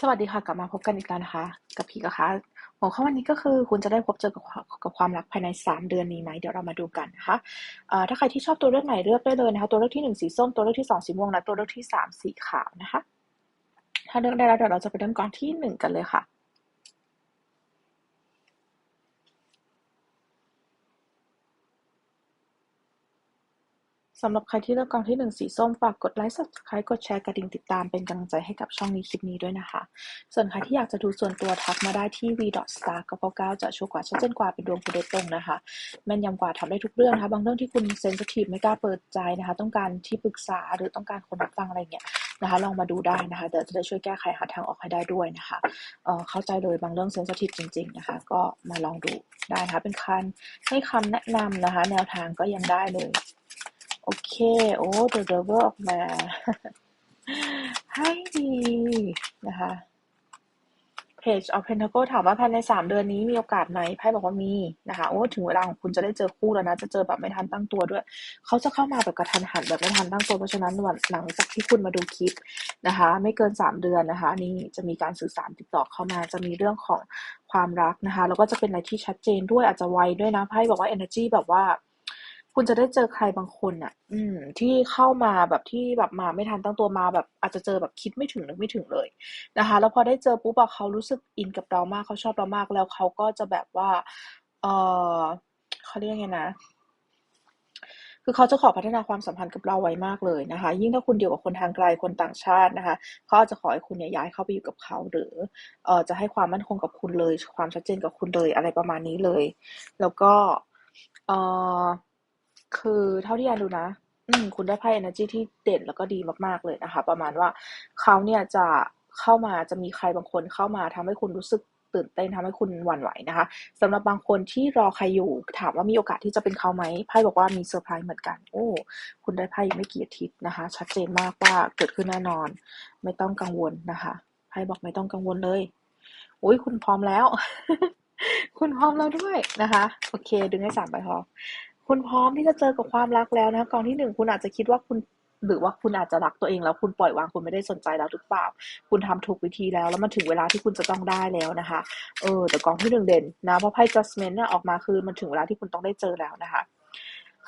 สวัสดีค่ะ กลับมาพบกันอีกแล้วนะคะ กับพีกะคะหัวข้อวันนี้ก็คือคุณจะได้พบเจอกับกับความรักภายใน 3 เดือนนี้ไหมเดี๋ยวเรามาดูกันนะคะถ้าใครที่ชอบตัวเลือกไหนเลือกได้เลยนะคะ ตัวเลือกที่ 1 สีส้ม ตัวเลือกที่ 2 สีม่วงและตัวเลือกที่ 3 สีขาวนะคะ ถ้าเลือกได้แล้วเดี๋ยวเราจะไปเริ่มก่อนที่ 1 กันเลยค่ะ สำหรับใครที่เลือกกองที่1สีส้ม ฝากกดไลค์ subscribe กดแชร์กระดิ่งติดตามเป็นกำลังใจให้กับช่องนี้คลิปนี้ด้วยนะคะ ส่วนใครที่อยากจะดูส่วนตัวทักมาได้ที่ v.star 9 9จะชัวร์กว่าชัดเจนกว่าเป็นดวงคุณโดยตรงนะคะ แม่นยำกว่าทำได้ทุกเรื่องนะคะ บางเรื่องที่คุณเซนซิทีฟไม่กล้าเปิดใจนะคะ ต้องการที่ปรึกษาหรือต้องการคนรับฟังอะไรเงี้ยนะคะลองมาดูได้นะคะเดี๋ยวจะได้ช่วยแก้ไขหาทางออกให้ได้ด้วยนะคะเเข้าใจเลยบางเรื่องเซนซิทีฟจริง ๆนะคะ ก็มาลองดูได้นะคะเป็นคันให้คำแนะนำนะคะ แนวทางก็ยังได้เลย โอเค โอ้เดอะเดเวอร์ออกมา ให้ดีนะคะ Page of Pentacle ถามว่าภายในสามเดือนนี้มีโอกาสไหมไพ่บอกว่ามีนะคะโอ้ถึงเวลาของคุณจะได้เจอคู่แล้วนะ จะเจอแบบไม่ทันตั้งตัวด้วย เขาจะเข้ามาแบบกระทันหันแบบไม่ทันตั้งตัว เพราะฉะนั้นวันหลังจากที่คุณมาดูคลิปนะคะ ไม่เกินสามเดือนนะคะนี่จะมีการสื่อสารติดต่อเข้ามา จะมีเรื่องของความรักนะคะ แล้วก็จะเป็นอะไรที่ชัดเจนด้วยอาจจะไวด้วยนะไพ่บอกว่า energy แบบว่า คุณจะได้เจอใครบางคนอะ อืม ที่เข้ามาแบบที่แบบมาไม่ทันตั้งตัวมาแบบอาจจะเจอแบบคิดไม่ถึงนึกไม่ถึงเลยนะคะ แล้วพอได้เจอปุ๊บเขารู้สึกอินกับเรามากเขาชอบเรามากแล้วเขาก็จะแบบว่า เออเขาเรียกไงนะคือเขาจะขอพัฒนาความสัมพันธ์กับเราไว้มากเลยนะคะ ยิ่งถ้าคุณเดียวกับคนทางไกลคนต่างชาตินะคะเขาอาจจะขอให้คุณเนี่ยย้ายเข้าไปอยู่กับเขา หรือเออจะให้ความมั่นคงกับคุณเลย ความชัดเจนกับคุณเลยอะไรประมาณนี้เลย แล้วก็เออ คือเท่าที่แอนดูนะ อืม คุณได้ไพ่ energy ที่เด่นแล้วก็ดีมากๆเลยนะคะ ประมาณว่าเขาเนี่ยจะเข้ามาจะมีใครบางคนเข้ามาทำให้คุณรู้สึกตื่นเต้นทำให้คุณหวั่นไหวนะคะสำหรับบางคนที่รอใครอยู่ถามว่ามีโอกาสที่จะเป็นเขาไหมไพ่บอกว่ามีเซอร์ไพรส์เหมือนกัน โอ้ คุณได้ไพ่ไม่กี่อาทิตย์นะคะ ชัดเจนมากว่าเกิดขึ้นแน่นอน ไม่ต้องกังวลนะคะไพ่บอกไม่ต้องกังวลเลยอุ้ยคุณพร้อมแล้ว คุณพร้อมแล้วด้วยนะคะ โอเค ดึงให้สามใบพอ คุณพร้อมที่จะเจอกับความรักแล้วนะคะกองที่หนึ่งคุณอาจจะคิดว่าคุณหรือว่าคุณอาจจะรักตัวเองแล้วคุณปล่อยวางคุณไม่ได้สนใจแล้วหรือเปล่า คุณทำถูกวิธีแล้วแล้วมันถึงเวลาที่คุณจะต้องได้แล้วนะคะ เออแต่กองที่หนึ่งเด่นนะเพราะไพ่ judgment เนี่ยออกมาคือมันถึงเวลาที่คุณต้องได้เจอแล้วนะคะ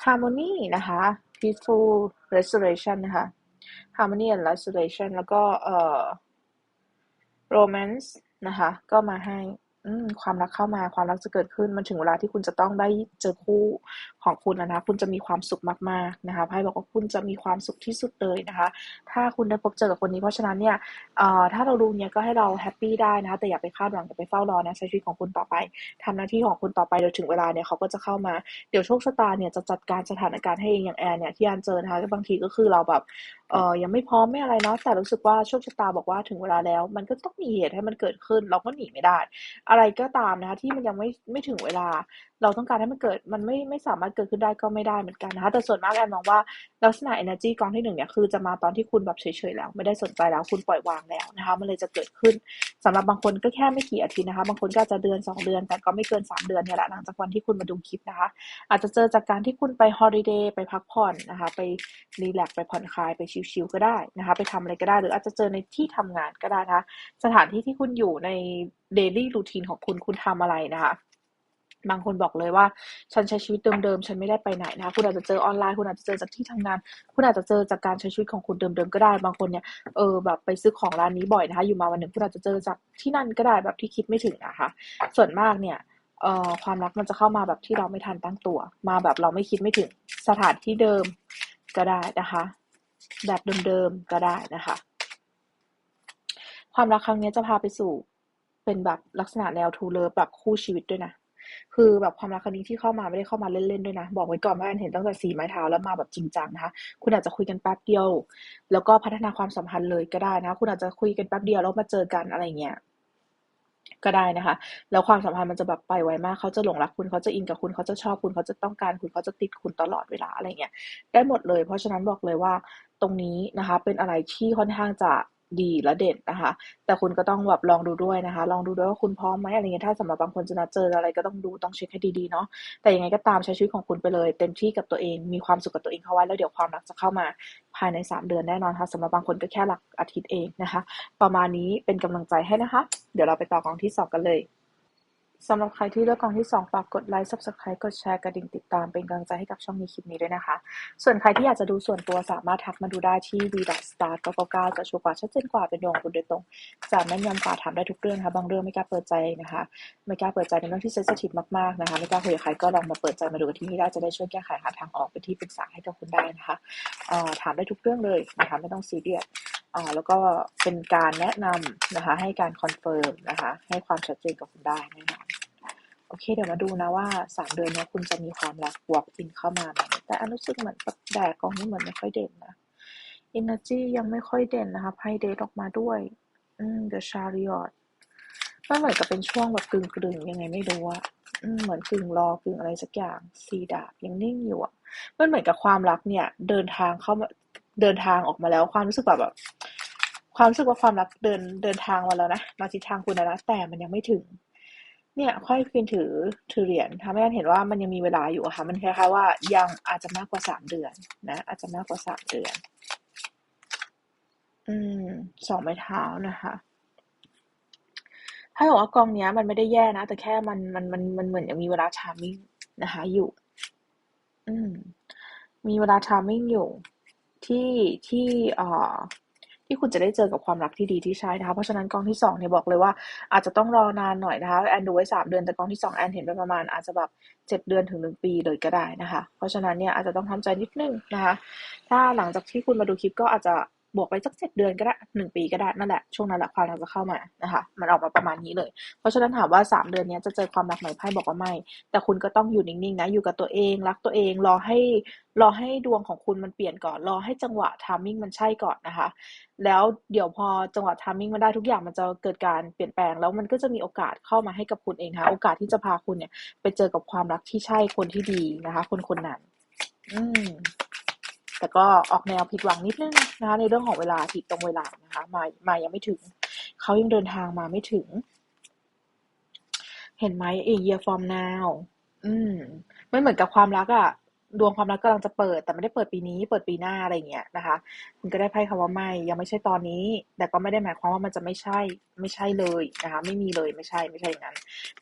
harmony นะคะ peaceful restoration นะคะ harmony and restoration แล้วก็เอ่อ romance นะคะ ก็มาให้ความรักเข้ามาความรักจะเกิดขึ้นมันถึงเวลาที่คุณจะต้องได้เจอคู่ ของคุณนะนะคุณจะมีความสุขมากๆนะคะไพ่บอกว่าคุณจะมีความสุขที่สุดเลยนะคะ ถ้าคุณได้พบเจอกับคนนี้เพราะฉะนั้นเนี่ยถ้าเราดูเนี่ยก็ให้เราแฮปปี้ได้นะคะแต่อย่าไปคาดหวังอย่าไปเฝ้ารอนะใช้ชีวิตของคุณต่อไปทำหน้าที่ของคุณต่อไปเดี๋ยวถึงเวลาเนี่ยเขาก็จะเข้ามาเดี๋ยวโชคชะตาเนี่ยจะจัดการสถานการณ์ให้เองอย่างแอนเนี่ยที่แอนเจอนะคะบางทีก็คือเราแบบเออยังไม่พร้อมไม่อะไรเนาะแต่รู้สึกว่าโชคชะตาบอกว่าถึงเวลาแล้ว มันก็ต้องมีเหตุให้มันเกิดขึ้น เราก็หนีไม่ได้ อะไรก็ตามนะคะที่มันยังไม่ไม่ถึงเวลา เราต้องการให้มันเกิดมันไม่ไม่สามารถเกิดขึ้นได้ก็ไม่ได้เหมือนกันนะคะแต่ส่วนมากแอนมองว่าลักษณะ energy กองที่หนึ่งเนี่ยคือจะมาตอนที่คุณแบบเฉยๆแล้ว ไม่ได้สนใจแล้วคุณปล่อยวางแล้วนะคะมันเลยจะเกิดขึ้นสำหรับบางคนก็แค่ไม่กี่อาทิตย์นะคะ บางคนก็จะเดือน 2 เดือน แต่ก็ไม่เกิน 3 เดือนเนี่ยแหละหลังจากวันที่คุณมาดูคลิปนะคะ อาจจะเจอจากการที่คุณไปฮอลิเดย์ไปพักผ่อนนะคะไปรีแลกไปผ่อนคลายไปชิลๆก็ได้นะคะไปทำอะไรก็ได้ หรืออาจจะเจอในที่ทำงานก็ได้นะคะสถานที่ที่คุณอยู่ในเดลี่รูทีนของคุณคุณทำอะไรนะคะ บางคนบอกเลยว่า ฉันใช้ชีวิตเดิมๆ ฉันไม่ได้ไปไหนนะคะ คุณอาจจะเจอออนไลน์ คุณอาจจะเจอจากที่ทำงาน คุณอาจจะเจอจากการใช้ชีวิตของคุณเดิมๆ ก็ได้ บางคนเนี่ย เออ แบบไปซื้อของร้านนี้บ่อยนะคะ อยู่มาวันหนึ่งคุณอาจจะเจอจากที่นั่นก็ได้แบบที่คิดไม่ถึงนะคะ ส่วนมากเนี่ยเอ่อความรักมันจะเข้ามาแบบที่เราไม่ทันตั้งตัว มาแบบเราไม่คิดไม่ถึงสถานที่เดิมก็ได้นะคะ แบบเดิมๆ ก็ได้นะคะ ความรักครั้งนี้จะพาไปสู่เป็นแบบลักษณะแนวทูเลอแบบคู่ชีวิตด้วยนะ คือแบบความรักครั้งนี้ที่เข้ามาไม่ได้เข้ามาเล่นๆด้วยนะ บอกไว้ก่อนว่าอันเห็นตั้งแต่สีไม้เท้าแล้วมาแบบจริงจังนะคะ คุณอาจจะคุยกันแป๊บเดียว แล้วก็พัฒนาความสัมพันธ์เลยก็ได้นะ คุณอาจจะคุยกันแป๊บเดียวแล้วมาเจอกันอะไรเงี้ยก็ได้นะคะ แล้วความสัมพันธ์มันจะแบบไปไวมาก เขาจะหลงรักคุณ เขาจะอินกับคุณ เขาจะชอบคุณ เขาจะต้องการคุณ เขาจะติดคุณตลอดเวลาอะไรเงี้ย ได้หมดเลย เพราะฉะนั้นบอกเลยว่าตรงนี้นะคะ เป็นอะไรที่ค่อนข้างจะ ดีและเด่นนะคะ แต่คุณก็ต้องแบบลองดูด้วยนะคะ ลองดูด้วยว่าคุณพร้อมไหมอะไรเงี้ยถ้าสำหรับบางคนจะนัดเจออะไรก็ต้องดูต้องเช็คให้ดีๆเนาะแต่ยังไงก็ตามใช้ชีวิตของคุณไปเลย เต็มที่กับตัวเองมีความสุขกับตัวเองเข้าไว้แล้วเดี๋ยวความรักจะเข้ามาภายใน 3 เดือนแน่นอนค่ะสำหรับบางคนก็แค่หลักอาทิตย์เองนะคะ ประมาณนี้เป็นกำลังใจให้นะคะ เดี๋ยวเราไปต่อกองที่สองกันเลย สำหรับใครที่เลือกกองที่ 2 ฝากกดไลค์ subscribe กดแชร์กระดิ่งติดตามเป็นกำลังใจให้กับช่องนี้คลิปนี้ด้วยนะคะ ส่วนใครที่อยากจะดูส่วนตัวสามารถทักมาดูได้ที่ v start 999จะชัวร์กว่าชัดเจนกว่าเป็นดวงคุณโดยตรงจะแม่นยำกว่าถามได้ทุกเรื่องค่ะบางเรื่องไม่กล้าเปิดใจนะคะไม่กล้าเปิดใจในเรื่องที่เซสทีฟมากๆนะคะไม่กล้าคุยกับใครก็ลองมาเปิดใจมาดูกันที่นี่ได้จะได้ช่วยแก้ไขหาทางออกเป็นที่ปรึกษาให้กับคุณได้นะคะถามได้ทุกเรื่องเลยนะคะไม่ต้องซีเรียส แล้วก็เป็นการแนะนำนะคะ ให้การคอนเฟิร์มนะคะ ให้ความชัดเจนกับคุณได้แน่นอนโอเค เดี๋ยวมาดูนะว่าสามเดือนนี้คุณจะมีความรัก walk in เข้ามาไหมแต่อันรู้สึกเหมือนแดดกองนี้เหมือนไม่ค่อยเด่นนะ energy ยังไม่ค่อยเด่นนะคะไพ่เดทออกมาด้วย อืม the chariot มันเหมือนกับเป็นช่วงแบบกึ่งกึ่งยังไงไม่รู้อะเหมือนกึ่งรอกึ่งอะไรสักอย่างซีดาบยังนิ่งอยู่อะมันเหมือนกับความรักเนี่ย เดินทางเข้ามา เดินทางออกมาแล้ว ความรู้สึกแบบแบบ ความรู้สึกว่าความรักเดินเดินทางมาแล้วนะมาทิศทางคุณนะแต่มันยังไม่ถึง เนี่ย ค่อยควีนถือถือเหรียญทำให้เราเห็นว่ามันยังมีเวลาอยู่ค่ะ มันคล้ายๆว่ายังอาจจะมากกว่าสามเดือน นะ อาจจะมากกว่าสามเดือน อืมสองไม้เท้านะคะถ้าบอกว่ากองเนี้ยมันไม่ได้แย่นะ แต่แค่มันมันมันมันเหมือนยังมีเวลาชามิ่งนะคะ อยู่ อืม มีเวลาชามิ่งอยู่ ที่ที่อ่อที่คุณจะได้เจอกับความรักที่ดีที่ใช่นะคะ เพราะฉะนั้นกองที่2เนี่ยบอกเลยว่าอาจจะต้องรอนานหน่อยนะคะ แอนดูไว้ 3 เดือนแต่กองที่ 2 แอนเห็นไปประมาณอาจจะแบบ 7 เดือนถึง 1 ปีเลยก็ได้นะคะ เพราะฉะนั้นเนี่ยอาจจะต้องทำใจนิดนึงนะคะ ถ้าหลังจากที่คุณมาดูคลิปก็อาจจะ บวกไปสักเจ็ดเดือนก็ได้หนึ่งปีก็ได้นั่นแหละช่วงนั้นแหละความรักจะเข้ามานะคะ มันออกมาประมาณนี้เลย เพราะฉะนั้นถามว่าสามเดือนนี้จะเจอความรักไหมไพ่บอกว่าไม่ แต่คุณก็ต้องอยู่นิ่งๆนะอยู่กับตัวเองรักตัวเองรอให้รอให้ดวงของคุณมันเปลี่ยนก่อนรอให้จังหวะทามมิ่งมันใช่ก่อนนะคะ แล้วเดี๋ยวพอจังหวะทามมิ่งมันได้ทุกอย่างมันจะเกิดการเปลี่ยนแปลงแล้วมันก็จะมีโอกาสเข้ามาให้กับคุณเองนะคะโอกาสที่จะพาคุณเนี่ย ไปเจอกับความรักที่ใช่คนที่ดีนะคะ คนคนนั้น อืม แต่ก็ออกแนวผิดหวังนิดนึงนะคะในเรื่องของเวลาผิดตรงเวลานะคะมามายังไม่ถึง เขายังเดินทางมาไม่ถึง เห็นไหมเอเยียฟอร์มนาวอืมไม่เหมือนกับความรักอะ ดวงความรักกำลังจะเปิด แต่ไม่ได้เปิดปีนี้ เปิดปีหน้าอะไรเงี้ยนะคะ คุณก็ได้ไพ่คำว่าไม่ยังไม่ใช่ตอนนี้ แต่ก็ไม่ได้หมายความว่ามันจะไม่ใช่ไม่ใช่เลยนะคะ ไม่มีเลยไม่ใช่ไม่ใช่อย่างนั้น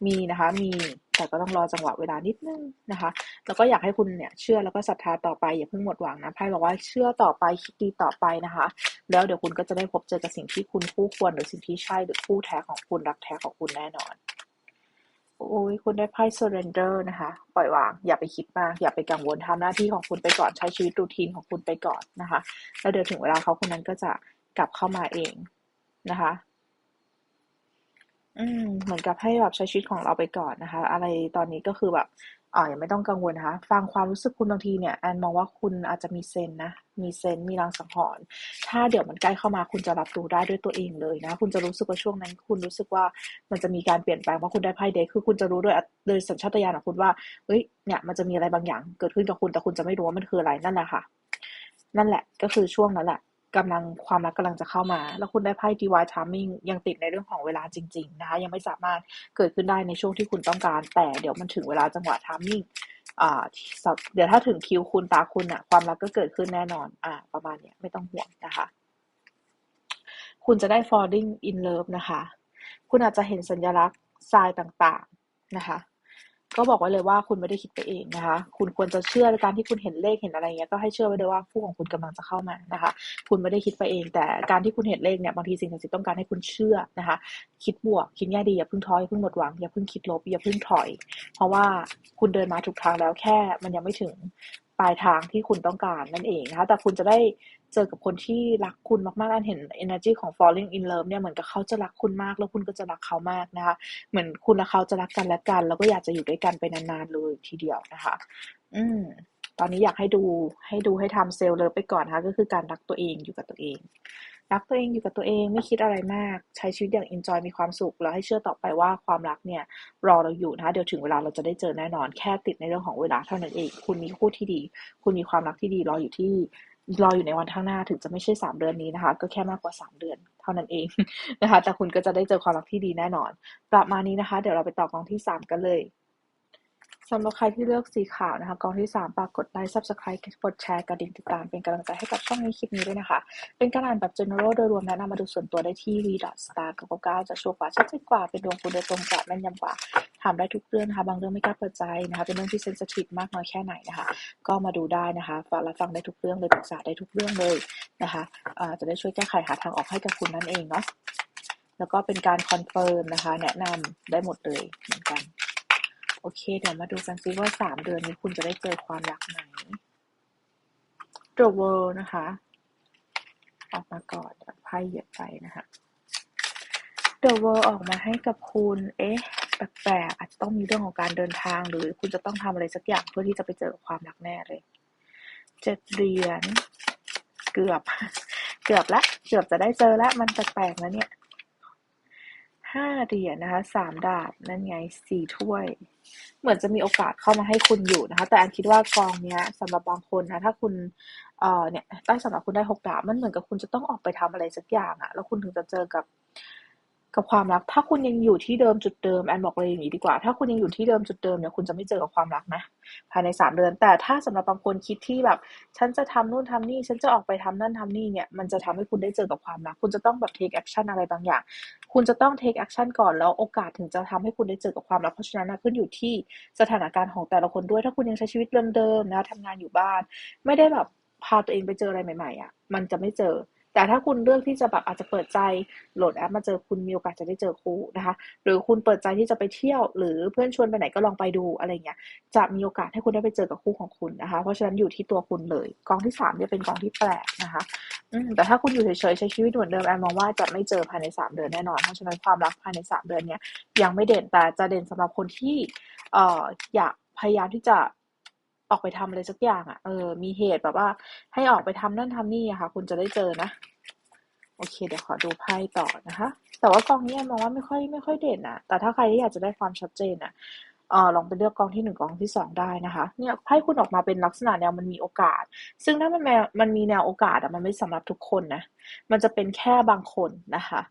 มีนะคะมีแต่ก็ต้องรอจังหวะเวลานิดนึงนะคะ แล้วก็อยากให้คุณเนี่ยเชื่อแล้วก็ศรัทธาต่อไปอย่าเพิ่งหมดหวังนะไพ่บอกว่าเชื่อต่อไปคิดดีต่อไปนะคะ แล้วเดี๋ยวคุณก็จะได้พบเจอกับสิ่งที่คุณคู่ควรหรือสิ่งที่ใช่หรือคู่แท้ของคุณรักแท้ของคุณแน่นอน โอ้ยคุณได้ไพ่ surrender นะคะ ปล่อยวาง อย่าไปคิดมาก อย่าไปกังวลทำหน้าที่ของคุณไปก่อน ใช้ชีวิตรูทีนของคุณไปก่อนนะคะ แล้วเดี๋ยวถึงเวลาเขาคนนั้นก็จะกลับเข้ามาเองนะคะ อืม เหมือนกับให้แบบใช้ชีวิตของเราไปก่อนนะคะ อะไรตอนนี้ก็คือแบบ อ่ายังไม่ต้องกังวลนะคะ ฟังความรู้สึกคุณบางทีเนี่ยแอนมองว่าคุณอาจจะมีเซนนะ มีเซนมีรางสังหรณ์ถ้าเดี๋ยวมันใกล้เข้ามาคุณจะรับรู้ได้ด้วยตัวเองเลยนะ คุณจะรู้สึกว่าช่วงนั้น คุณรู้สึกว่ามันจะมีการเปลี่ยนแปลงว่าคุณได้ไพ่เด็กคือคุณจะรู้โดยโดยสัญชาตญาณของคุณว่าเฮ้ยเนี่ยมันจะมีอะไรบางอย่างเกิดขึ้นกับคุณแต่คุณจะไม่รู้ว่ามันคืออะไรนั่นแหละค่ะ นั่นแหละก็คือช่วงนั้นแหละ กำลังความรักกำลังจะเข้ามา แล้วคุณได้ไพ่ divine timing ยังติดในเรื่องของเวลาจริง ๆ นะคะ ยังไม่สามารถเกิดขึ้นได้ในช่วงที่คุณต้องการ แต่เดี๋ยวมันถึงเวลาจังหวะ timing อ่าเดี๋ยวถ้าถึงคิวคุณตาคุณอะความรักก็เกิดขึ้นแน่นอนอ่าประมาณเนี้ยไม่ต้องห่วงนะคะ คุณจะได้ falling in love นะคะ คุณอาจจะเห็นสัญลักษณ์ทรายต่างๆนะคะ ก็บอกไว้เลยว่าคุณไม่ได้คิดไปเองนะคะ คุณควรจะเชื่อในการที่คุณเห็นเลขเห็นอะไรเงี้ยก็ให้เชื่อไว้เลยว่าผู้ของคุณกำลังจะเข้ามานะคะ คุณไม่ได้คิดไปเอง แต่การที่คุณเห็นเลขเนี่ยบางทีสิ่งศักดิ์สิทธิ์ต้องการให้คุณเชื่อนะคะ คิดบวกคิดแง่ดีอย่าเพิ่งท้ออย่าเพิ่งหมดหวังอย่าเพิ่งคิดลบอย่าเพิ่งถอย เพราะว่าคุณเดินมาถูกทางแล้วแค่มันยังไม่ถึงปลายทางที่คุณต้องการนั่นเองนะคะ แต่คุณจะได้ เจอกับคนที่รักคุณมากๆอันเห็น energy ของ falling in love เนี่ยเหมือนกับเขาจะรักคุณมาก แล้วคุณก็จะรักเขามากนะคะ เหมือนคุณและเขาจะรักกันและกัน แล้วก็อยากจะอยู่ด้วยกันไปนานๆเลยทีเดียวนะคะ อืม ตอนนี้อยากให้ดูให้ดูให้ทำเซลล์เลยไปก่อนนะคะก็คือการรักตัวเองอยู่กับตัวเองรักตัวเองอยู่กับตัวเองไม่คิดอะไรมาก ใช้ชีวิตอย่าง enjoy มีความสุข แล้วให้เชื่อต่อไปว่าความรักเนี่ย รอเราอยู่นะคะเดี๋ยวถึงเวลาเราจะได้เจอแน่นอน แค่ติดในเรื่องของเวลาเท่านั้นเอง คุณมีคู่ที่ดี คุณมีความรักที่ดีรออยู่ที่ รออยู่ในวันข้างหน้าถึงจะไม่ใช่สามเดือนนี้นะคะ ก็แค่มากกว่าสามเดือนเท่านั้นเองนะคะ แต่คุณก็จะได้เจอความรักที่ดีแน่นอน ประมาณนี้นะคะ เดี๋ยวเราไปต่อกองที่สามกันเลยสำหรับใครที่เลือกสีขาวนะคะกองที่ 3 ปรากฏไลค์ subscribe กดแชร์กระดิ่งติดตามเป็นกำลังใจให้กับช่องในคลิปนี้ด้วยนะคะ เป็นการอ่านแบบ general โดยรวมแนะนำมาดูส่วนตัวได้ที่ v star 9 9จะชัวร์กว่าชัดเจนกว่าเป็นดวงคุณโดยตรงกว่าแม่นยำกว่า ถามได้ทุกเรื่องนะคะ บางเรื่องไม่กล้าเปิดใจนะคะ เป็นเรื่องที่เซนซิทีฟมากน้อยแค่ไหนนะคะ ก็มาดูได้นะคะฟังและฟังได้ทุกเรื่องเลยปรึกษาได้ทุกเรื่องเลยนะคะจะได้ช่วยแก้ไขหาทางออกให้กับคุณนั่นเองเนาะ แล้วก็เป็นการคอนเฟิร์มนะคะ แนะนำได้หมดเลยเหมือนกัน โอเค เดี๋ยวมาดูกันซิว่าสามเดือนนี้คุณจะได้เจอความรักไหน The World นะคะ ออกมาก่อนไพ่เยอะไปนะคะ The World ออกมาให้กับคุณ เอ๊ะ แปลกๆอาจจะต้องมีเรื่องของการเดินทาง หรือคุณจะต้องทำอะไรสักอย่างเพื่อที่จะไปเจอความรักแน่เลยเจ็ดเหรียญเกือบ เกือบละ เกือบจะได้เจอล้วมันแปลกๆแล้วเนี่ยห้าเหรียญนะคะสามดาบนั่นไงสี่ถ้วย เหมือนจะมีโอกาสเข้ามาให้คุณอยู่นะคะ แต่อันคิดว่ากองเนี้ยสำหรับบางคนนะถ้าคุณเอ่อเนี่ยได้สำหรับคุณได้หกดาบมันเหมือนกับคุณจะต้องออกไปทำอะไรสักอย่างอะแล้วคุณถึงจะเจอกับ กับความรัก ถ้าคุณยังอยู่ที่เดิมจุดเดิมแอนบอกเลยอย่างนี้ดีกว่า ถ้าคุณยังอยู่ที่เดิมจุดเดิมเนี่ยคุณจะไม่เจอกับความรักนะภายในสามเดือน แต่ถ้าสำหรับบางคนคิดที่แบบ ฉันจะทำนู่นทำนี่ ฉันจะออกไปทำนั่นทำนี่เนี่ยมันจะทำให้คุณได้เจอกับความรัก คุณจะต้องแบบ take action อะไรบางอย่าง คุณจะต้อง take action ก่อนแล้วโอกาสถึงจะทำให้คุณได้เจอกับความรักเพราะฉะนั้นนะขึ้นอยู่ที่สถานการณ์ของแต่ละคนด้วย ถ้าคุณยังใช้ชีวิตเดิมๆนะทำงานอยู่บ้าน ไม่ได้แบบพาตัวเองไปเจออะไรใหม่ๆอะมันจะไม่เจอ แต่ถ้าคุณเลือกที่จะแบบอาจจะเปิดใจโหลดแอปมาเจอคุณมีโอกาสจะได้เจอคู่นะคะ หรือคุณเปิดใจที่จะไปเที่ยว หรือเพื่อนชวนไปไหนก็ลองไปดูอะไรเงี้ยจะมีโอกาสให้คุณได้ไปเจอกับคู่ของคุณนะคะ เพราะฉะนั้นอยู่ที่ตัวคุณเลยกองที่สามจะเป็นกองที่แปลกนะคะแต่ถ้าคุณอยู่เฉยๆใช้ชีวิตเหมือนเดิมแอนมองว่าจะไม่เจอภายในสามเดือนแน่นอนเพราะฉะนั้นความรักภายในสามเดือนเนี้ยยังไม่เด่นแต่จะเด่นสำหรับคนที่เอ่ออยากพยายามที่จะ ออกไปทำอะไรสักอย่างอะ เออ มีเหตุแบบว่า ให้ออกไปทำนั่นทำนี่อะค่ะ คุณจะได้เจอนะ โอเค เดี๋ยวขอดูไพ่ต่อนะคะ แต่ว่ากองนี้มองว่าไม่ค่อยไม่ค่อยเด่นนะแต่ถ้าใครที่อยากจะได้ความชัดเจนอะเออลองไปเลือกกองที่หนึ่งกองที่สองได้นะคะ เนี่ยไพ่คุณออกมาเป็นลักษณะแนวมันมีโอกาส ซึ่งถ้ามันมันมีแนวโอกาสอะมันไม่สำหรับทุกคนนะ มันจะเป็นแค่บางคนนะคะ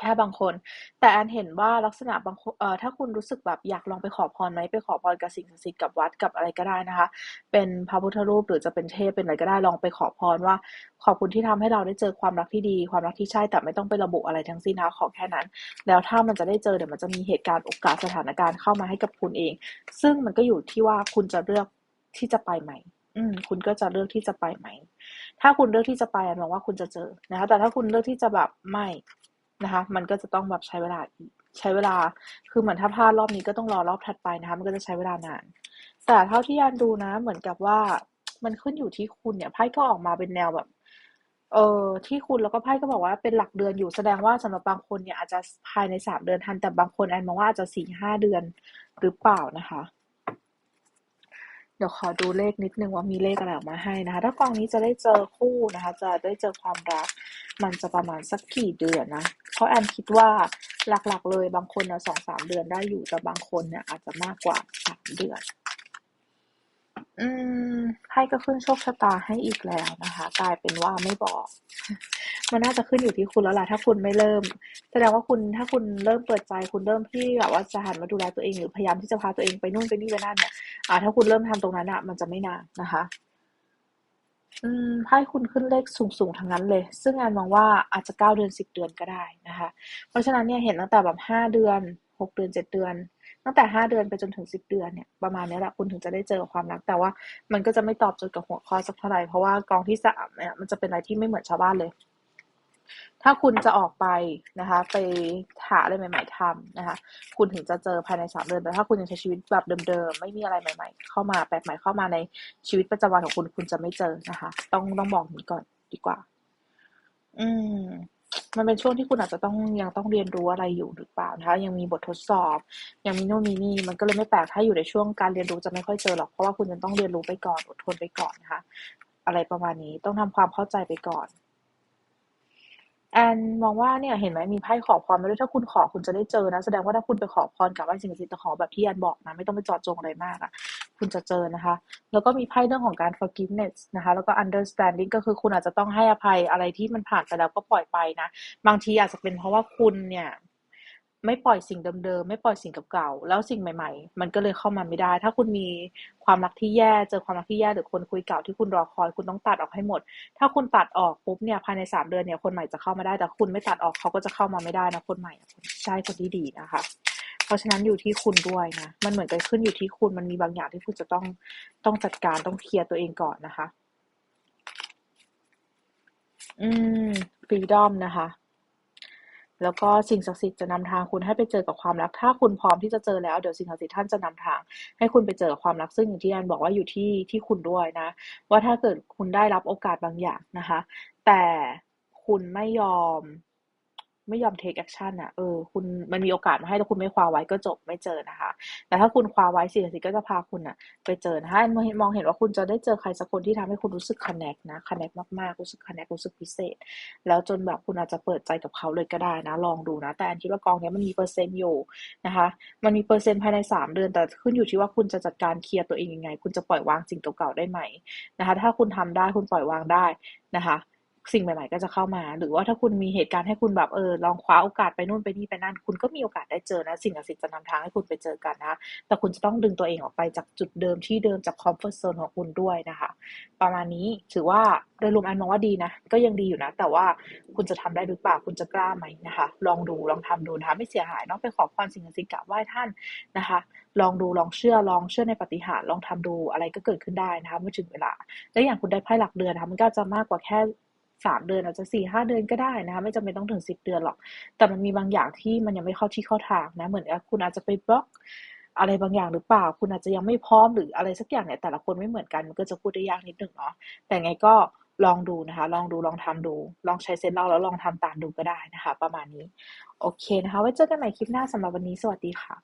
แค่บางคน แต่อันเห็นว่าลักษณะบางคนเอ่อถ้าคุณรู้สึกแบบอยากลองไปขอพรไหมไปขอพรกับสิ่งศักดิ์สิทธิ์กับวัดกับอะไรก็ได้นะคะ เป็นพระพุทธรูปหรือจะเป็นเทพเป็นอะไรก็ได้ลองไปขอพรว่า ขอบคุณที่ทำให้เราได้เจอความรักที่ดี ความรักที่ใช่แต่ไม่ต้องไประบุอะไรทั้งสิ้นนะขอแค่นั้น แล้วถ้ามันจะได้เจอเดี๋ยวมันจะมีเหตุการณ์โอกาสสถานการณ์เข้ามาให้กับคุณเอง ซึ่งมันก็อยู่ที่ว่าคุณจะเลือกที่จะไปไหมอืมคุณก็จะเลือกที่จะไปไหม ถ้าคุณเลือกที่จะไปมองว่าคุณจะเจอนะคะแต่ถ้าคุณเลือกที่จะแบบไม่ นะคะ มันก็จะต้องแบบใช้เวลาใช้เวลา คือเหมือนถ้าพลาดรอบนี้ก็ต้องรอรอบถัดไปนะคะ มันก็จะใช้เวลานาน แต่เท่าที่ยันดูนะ เหมือนกับว่ามันขึ้นอยู่ที่คุณเนี่ย ไพ่ก็ออกมาเป็นแนวแบบ เออที่คุณแล้วก็ไพ่ก็บอกว่าเป็นหลักเดือนอยู่ แสดงว่าสำหรับบางคนเนี่ยอาจจะภายในสามเดือนทัน แต่บางคนแอนมองว่าอาจจะสี่ห้าเดือนหรือเปล่านะคะ เดี๋ยวขอดูเลขนิดนึงว่ามีเลขอะไรออกมาให้นะคะ ถ้ากองนี้จะได้เจอคู่นะคะ จะได้เจอความรัก มันจะประมาณสักกี่เดือนนะ เพราะแอนคิดว่าหลักๆ เลยบางคนนะสองสามเดือนได้อยู่แต่บางคนเนี่ยอาจจะมากกว่าสามเดือน อืมไพ่ก็ขึ้นโชคชะตาให้อีกแล้วนะคะ กลายเป็นว่าไม่บอก มันน่าจะขึ้นอยู่ที่คุณแล้วล่ะถ้าคุณไม่เริ่ม แสดงว่าคุณถ้าคุณเริ่มเปิดใจ คุณเริ่มที่แบบว่าจะหันมาดูแลตัวเองหรือพยายามที่จะพาตัวเองไปนู่นไปนี่ไปนั่นเนี่ยอ่าถ้าคุณเริ่มทำตรงนั้นอะมันจะไม่นานนะคะ อืมไพ่คุณขึ้นเลขสูงๆทั้งนั้นเลย ซึ่งงานมองว่าอาจจะเก้าเดือนสิบเดือนก็ได้นะคะ เพราะฉะนั้นเนี่ยเห็นตั้งแต่แบบห้าเดือน หกเดือนเจ็ดเดือน ตั้งแต่ห้าเดือนไปจนถึงสิบเดือนเนี่ยประมาณนี้แหละคุณถึงจะได้เจอความรัก แต่ว่ามันก็จะไม่ตอบโจทย์กับหัวข้อสักเท่าไหร่เพราะว่ากองที่สามเนี่ยมันจะเป็นอะไรที่ไม่เหมือนชาวบ้านเลย ถ้าคุณจะออกไปนะคะ ไปหาอะไรใหม่ ๆทำนะคะ คุณถึงจะเจอภายในสามเดือนแต่ถ้าคุณยังใช้ชีวิตแบบเดิมๆไม่มีอะไรใหม่ ๆ เข้ามาแปลกใหม่เข้ามาในชีวิตประจำวันของคุณคุณจะไม่เจอนะคะ ต้องต้องบอกนี้ก่อนดีกว่า อืม มันเป็นช่วงที่คุณอาจจะต้องยังต้องเรียนรู้อะไรอยู่หรือเปล่านะคะยังมีบททดสอบ ยังมีโน่นมีนี่มันก็เลยไม่แปลกถ้าอยู่ในช่วงการเรียนรู้จะไม่ค่อยเจอหรอกเพราะว่าคุณจะต้องเรียนรู้ไปก่อนอดทนไปก่อนนะคะอะไรประมาณนี้ต้องทำความเข้าใจไปก่อนแอนมองว่าเนี่ยเห็นไหมมีไพ่ขอพรมาด้วยถ้าคุณขอคุณจะได้เจอนะ แสดงว่าถ้าคุณไปขอพรกับว่าสิ่งศักดิ์สิทธิ์จะขอแบบที่แอนบอกนะไม่ต้องไปจาะจงอะไรมากอะ คุณจะเจอนะคะ แล้วก็มีไพ่เรื่องของการ forgiveness นะคะ แล้วก็ understanding ก็คือคุณอาจจะต้องให้อภัยอะไรที่มันผ่านไปแล้วก็ปล่อยไปนะ บางทีอาจจะเป็นเพราะว่าคุณเนี่ยไม่ปล่อยสิ่งเดิมๆ ไม่ปล่อยสิ่งเก่าๆ แล้วสิ่งใหม่ๆ มันก็เลยเข้ามาไม่ได้ ถ้าคุณมีความรักที่แย่ เจอความรักที่แย่หรือคนคุยเก่าที่คุณรอคอย คุณต้องตัดออกให้หมด ถ้าคุณตัดออกปุ๊บเนี่ย ภายในสามเดือนเนี่ย คนใหม่จะเข้ามาได้ แต่คุณไม่ตัดออกเขาก็จะเข้ามาไม่ได้นะ คนใหม่ ใช่คนที่ดีนะคะ เพราะฉะนั้นอยู่ที่คุณด้วยนะ มันเหมือนกันขึ้นอยู่ที่คุณ มันมีบางอย่างที่คุณจะต้องต้องจัดการต้องเคลียร์ตัวเองก่อนนะคะ อืมฟรีดอมนะคะ แล้วก็สิ่งศักดิ์สิทธิ์จะนำทางคุณให้ไปเจอกับความรัก ถ้าคุณพร้อมที่จะเจอแล้ว เดี๋ยวสิ่งศักดิ์สิทธิ์ท่านจะนำทาง ให้คุณไปเจอกับความรัก ซึ่งอย่างที่แอนบอกว่าอยู่ที่ที่คุณด้วยนะ ว่าถ้าเกิดคุณได้รับโอกาสบางอย่างนะคะ แต่คุณไม่ยอม ไม่ยอม take action อะเออคุณมันมีโอกาสมาให้แล้วคุณไม่คว้าไว้ก็จบไม่เจอนะคะ แต่ถ้าคุณคว้าไว้สิ่งศักดิ์สิทธิ์ก็จะพาคุณอะ ไปเจอนะคะมองเห็นมองเห็นว่าคุณจะได้เจอใครสักคนที่ทำให้คุณรู้สึก connect นะ connect มากๆรู้สึก connect รู้สึกพิเศษ แล้วจนแบบคุณอาจจะเปิดใจกับเขาเลยก็ได้นะ ลองดูนะ แต่แอนคิดว่ากองเนี้ยมันมีเปอร์เซ็นต์อยู่นะคะ มันมีเปอร์เซ็นต์ภายในสามเดือน แต่ขึ้นอยู่ที่ว่าคุณจะจัดการเคลียร์ตัวเองยังไง คุณจะปล่อยวางสิ่งเก่าๆได้ไหมนะคะ ถ้าคุณทำได้คุณปล่อยวางได้นะคะ สิ่งใหม่ๆ ก็จะเข้ามา หรือว่าถ้าคุณมีเหตุการณ์ให้คุณแบบเออลองคว้าโอกาสไปนู่นไปนี่ไปนั่น คุณก็มีโอกาสได้เจอนะ สิ่งศักดิ์สิทธิ์จะนำทางให้คุณไปเจอกันนะ แต่คุณจะต้องดึงตัวเองออกไปจากจุดเดิมที่เดิมจากคอมฟอร์ทโซนของคุณด้วยนะคะ ประมาณนี้ถือว่าโดยรวมแอนมองว่าดีนะ ก็ยังดีอยู่นะ แต่ว่าคุณจะทำได้หรือเปล่าคุณจะกล้าไหมนะคะ ลองดูลองทำดูนะคะ ไม่เสียหายเนาะไปขอพรสิ่งศักดิ์สิทธิ์กราบไหว้ท่านนะคะ ลองดูลองเชื่อลองเชื่อในปฏิหารลองทำดูอะไรก็เกิดขึ้นได้นะคะเมื่อถึงเวลา แล้วอย่างคุณได้ไพ่หลักเดือนนะคะมันก็จะมากกว่าแค่ สามเดือนอาจจะสี่ห้าเดือนก็ได้นะคะไม่จำเป็นต้องถึงสิบเดือนหรอก แต่มันมีบางอย่างที่มันยังไม่เข้าที่เข้าทางนะเหมือนคุณอาจจะไปบล็อกอะไรบางอย่างหรือเปล่า คุณอาจจะยังไม่พร้อมหรืออะไรสักอย่างเนี่ยแต่ละคนไม่เหมือนกันมันก็จะพูดได้ยากนิดหนึ่งเนาะแต่ไงก็ลองดูนะคะ ลองดูลองทำดู ลองใช้เซนส์เราแล้วลองทำตามดูก็ได้นะคะ ประมาณนี้ โอเคนะคะ ไว้เจอกันใหม่คลิปหน้าสำหรับวันนี้สวัสดีค่ะ